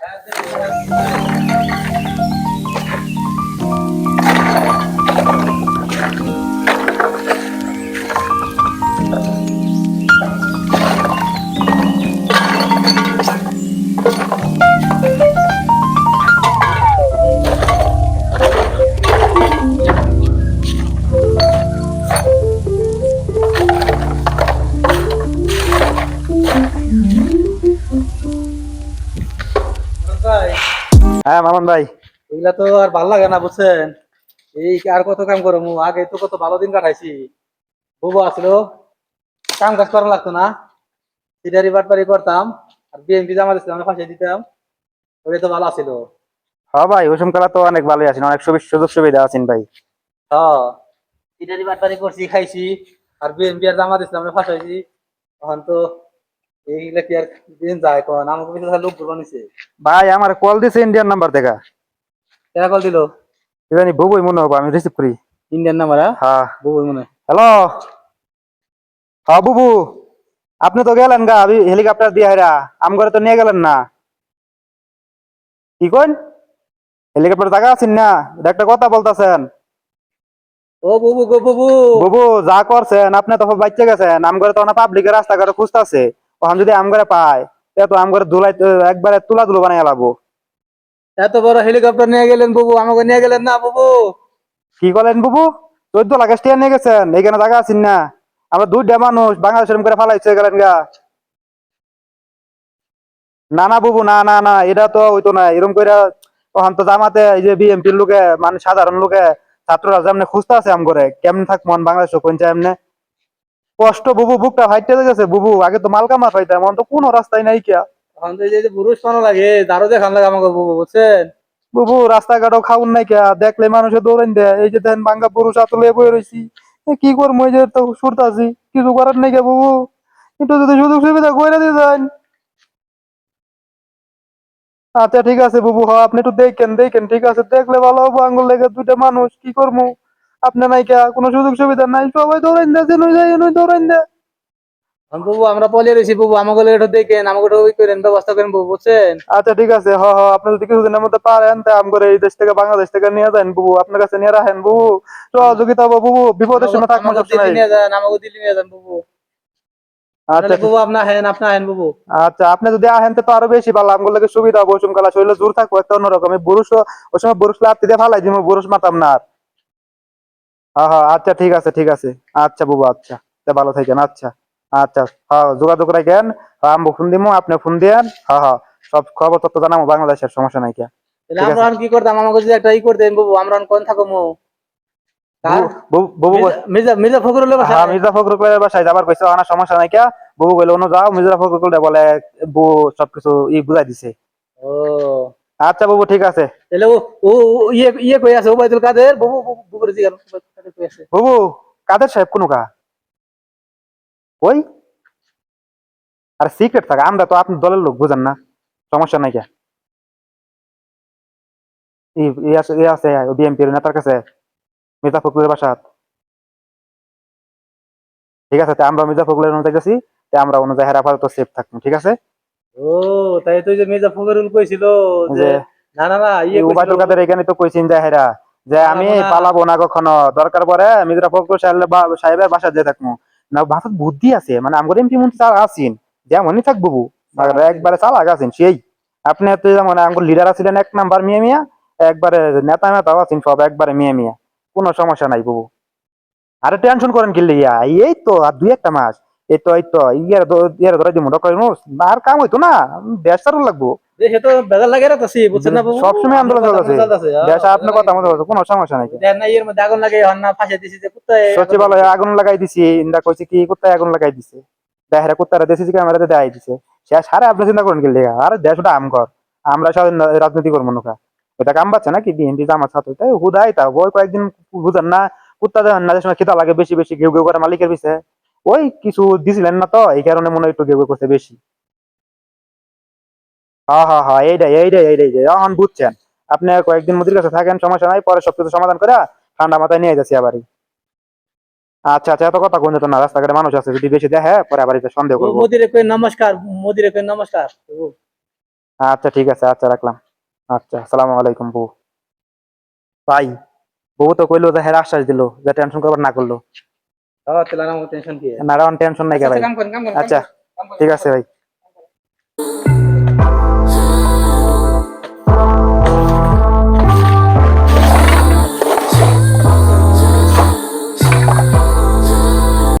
Gracias. হ্যাঁ মামন ভাই। এগুলা তো আর ভালো লাগে না বুঝছেন? এই আর কত কাম করো মু আগে তো কত ভালো দিন কাটাইছি। বুবু আসলো কাম কাজ করা লাগতো না। বাটপারি করতাম আর বিএনপি জামা দিচ্ছিলাম আমি ফাঁসিয়ে দিতাম। ওটা তো ভালো আছিল। হ্যাঁ ভাই ওসম কালা তো অনেক ভালোই আছেন অনেক সুযোগ সুবিধা আছেন ভাই। হ্যাঁ বাটপারি করছি খাইছি আর বিএনপি আর জামা দিচ্ছিলাম ফাঁসাইছি। তখন তো এইগুলা কি আর দিন যায় কোন? আমাকে লোকগুলো নিছে। ভাই আমার কল দিছে ইন্ডিয়ান নাম্বার কেনা কল দিল? এখানে বুবুই মনে হব আমি রিসিভ করি। ইন্ডিয়ান নাম্বার হ্যাঁ। মনে। হ্যালো? হ্যাঁ বুবু। আপনি তো গেলেন গা আমি হেলিকপ্টার দিয়ে হেরা আম ঘরে তো নিয়ে গেলেন না। কি কইন? হেলিকপ্টার জায়গা আছেন না? একটা কথা বলতেছেন। ও বুবু গো বুবু। বুবু যা করছেন আপনি তো বাচ্চা গেছেন আম ঘরে তো না পাবলিকের রাস্তাঘাটে খুঁজতেছে। ওখান যদি আম ঘরে পায় তা তো আম ঘরে ধুলাই একবারে তুলা তুলো বানাই লাবো। এত বড় হেলিকপ্টার নিয়ে গেলেন বুবু আমাকে নিয়ে গেলেন না বুবু। কি করলেন বুবু? চোদ্দ লাখ স্টিয়ার নিয়ে গেছেন এইখানে জায়গা আছেন না। আমরা দুইটা মানুষ বাংলাদেশ এরকম করে ফালাইছে গেলেন গা। না না বুবু না না না এটা তো হইতো না এরকম করে তখন তো জামাতে এই যে বিএমপির লোকে মানে সাধারণ লোকে ছাত্ররা যেমন খুঁজতে আছে আম করে কেমন থাক মন বাংলাদেশ কোনটা এমনি। কষ্ট বুবু বুকটা ফাইটে গেছে বুবু আগে তো মাল কামা পাইতাম এখন তো কোনো রাস্তায় নাই কিয়া। এখন তো এই যে পানো লাগে দারো দেখান লাগে আমাকে বুবু বুঝছেন? বুবু রাস্তাঘাটও খাউন নাই কিয়া দেখলে মানুষে দৌড়ান দেয়। এই যে দেখেন বাঙ্গা পুরুষ আতলে বয়ে রয়েছি এ কি করব এই যে তো সুরত আছি কিছু করার নাই কে বুবু? একটু যদি সুযোগ সুবিধা করে দিয়ে যান আচ্ছা ঠিক আছে বুবু হ আপনি একটু দেখেন দেখেন ঠিক আছে দেখলে ভালো হব আঙ্গুল লেগে দুইটা মানুষ কি করব? আপনি নাই কে কোনো সুযোগ সুবিধা নাই সবাই যে যাই এখন বুবু আমরা পলিয়ে রয়েছি বুবু আমাকে দেখেন আমাকে ওই করেন ব্যবস্থা করেন বুবু বুঝছেন? আচ্ছা ঠিক আছে হ হ আপনি যদি কিছুদিনের মধ্যে পারেন তা আম করে এই দেশ থেকে বাংলাদেশ থেকে নিয়ে যান বুবু আপনার কাছে নিয়ে রাখেন বুবু। সহযোগিতা বুবু বিপদের সময় সবসময়। নিয়ে যান আমাকে দিল্লি নিয়ে যান বুবু। আচ্ছা বুবু আপনা হেন আপনা হেন বুবু। আচ্ছা আপনি যদি আহেন তো আরও বেশি ভালো আমগুলো লাগে সুবিধা হব ওসম কালা শরীরে জোর থাকব একটা অন্যরকম বুরুষ ওই সময় বুরুষ লাত্তি দিয়ে ফালাই দিব বুরুষ মাতাম না আর। হ্যাঁ হ্যাঁ আচ্ছা ঠিক আছে ঠিক আছে। আচ্ছা বুবু আচ্ছা। তা ভালো থাকেন আচ্ছা। আচ্ছা হ্যাঁ যোগাযোগ রাখেন। হ্যাঁ আমি ফোন দিমু আপনি ফোন দিয়েন হ্যাঁ হ্যাঁ সব খবর তথ্য জানাব বাংলাদেশের সমস্যা নাই আমরা কি করতাম? আমাকে যদি একটা ই করতেন বুবু আমরা কোন থাকো মো বল- মির্জা বাসা হ্যাঁ মির্জা ফখরুলের বাসায় যাবার কইছে আমার সমস্যা নাই কে। বুবু বলে অন্য যাও। মির্জা ফখরুল বলে বউ সবকিছু ই বুঝাই দিছে। ও। আচ্ছা বাবু ঠিক আছে। তাহলে ও ইয়ে ইয়ে কই আছে? ওবাইদুল কাদের? বুবু বুবু বুবুর কই আছে? বুবু কাদের সাহেব কোন কা আর সিক্রেট থাকে আমরা তো দলের লোক বুঝেন না। সমস্যা নাই কে? ই- ই আছে ই আছে বিএমপির নেতার কাছে মির্জা ফখরুলের বাসাত ঠিক আছে আমরা মির্জা ফখরুলের অনুযায়ী তা আমরা অনুযায়ী হেরা আপাতত সেফ থাকব ঠিক আছে? ও তাই তো যে মির্জা ফখরুল কইছিল যে না না না ইয়ে উবাইদুল কাদের এখানে তো কইছেন যে হেরা যে আমি পালাবো না। কখনো। দরকার পরে মির্জা ফখরুল সাহেবের সাহেবের বাসা যে থাকব না ভাষাত বুদ্ধি আছে মানে আমার এমপি মন্ত্রী যেমনই থাকব আর একবারে চালাক আছেন সেই। আপনি তো যেমন আমার লিডার আছিলেন এক নাম্বার মিয়া মিয়া একবারে নেতা নেতাও আছেন সব একবারে মিয়া মিয়া। কোনো সমস্যা নাই বাবু। আরে টেনশন করেন কি লিয়া? এই তো আর দুই একটা মাস। এই তো এই তো ইয়ার ইয়ার ধরে দিমু। ডক্টর ইউনুস আর কাম হইতো না দেশ চালু লাগবো। তো বেজার লাগে রাখতেছি বুঝছেন না সবসময় আন্দোলন চলতেছে। চলতেছে দেশ আপনার কথা মতো কোনো সমস্যা নাই। দেন না এর মধ্যে আগুন লাগে হন না ফাঁসে দিছি যে কুত্তায় সচিবালয়ে আগুন লাগাই দিছি ইন্দা কইছে কি কোথায় আগুন লাগাই দিছে। দেহেরা কোথায় দেশি ক্যামেরাতে দেখাই দিছে। সে সারে আপনি চিন্তা করেন কি আরে আম কর আমরা স্বাধীন রাজনীতি করব নৌকা। এটা কাম পাচ্ছে নাকি? বিএনপি জামাত ছাত্র। তাই হুদাই তা ওই কয়েকদিন বুঝেন না কুত্তা দেন না সময় খিদা লাগে বেশি বেশি ঘেউ ঘেউ করে মালিকের পিছে। ওই কিছু দিছিলেন না তো এই কারণে মনে হয় একটু ঘেউ করছে বেশি। হ্যাঁ হ্যাঁ হ্যাঁ এইটাই এইটাই এইটাই এখন বুঝছেন আপনি কয়েকদিন মোদির কাছে থাকেন সমস্যা নাই পরে সবকিছু সমাধান করে ঠান্ডা মাথায় নিয়ে যাচ্ছি আবারই। আচ্ছা আচ্ছা এত কথা কোন না রাস্তাঘাটে মানুষ আছে যদি বেশি দেখে পরে আবার সন্দেহ করব। মোদিরে কই নমস্কার মোদিরে কই নমস্কার আচ্ছা ঠিক আছে আচ্ছা রাখলাম। আচ্ছা আসসালামু আলাইকুম বউ ভাই বউ তো কইলো যে হ্যাঁ আশ্বাস দিলো যে টেনশন করবার না করল। বাবা তাহলে আমার টেনশন কি? না টেনশন নাই কে ভাই।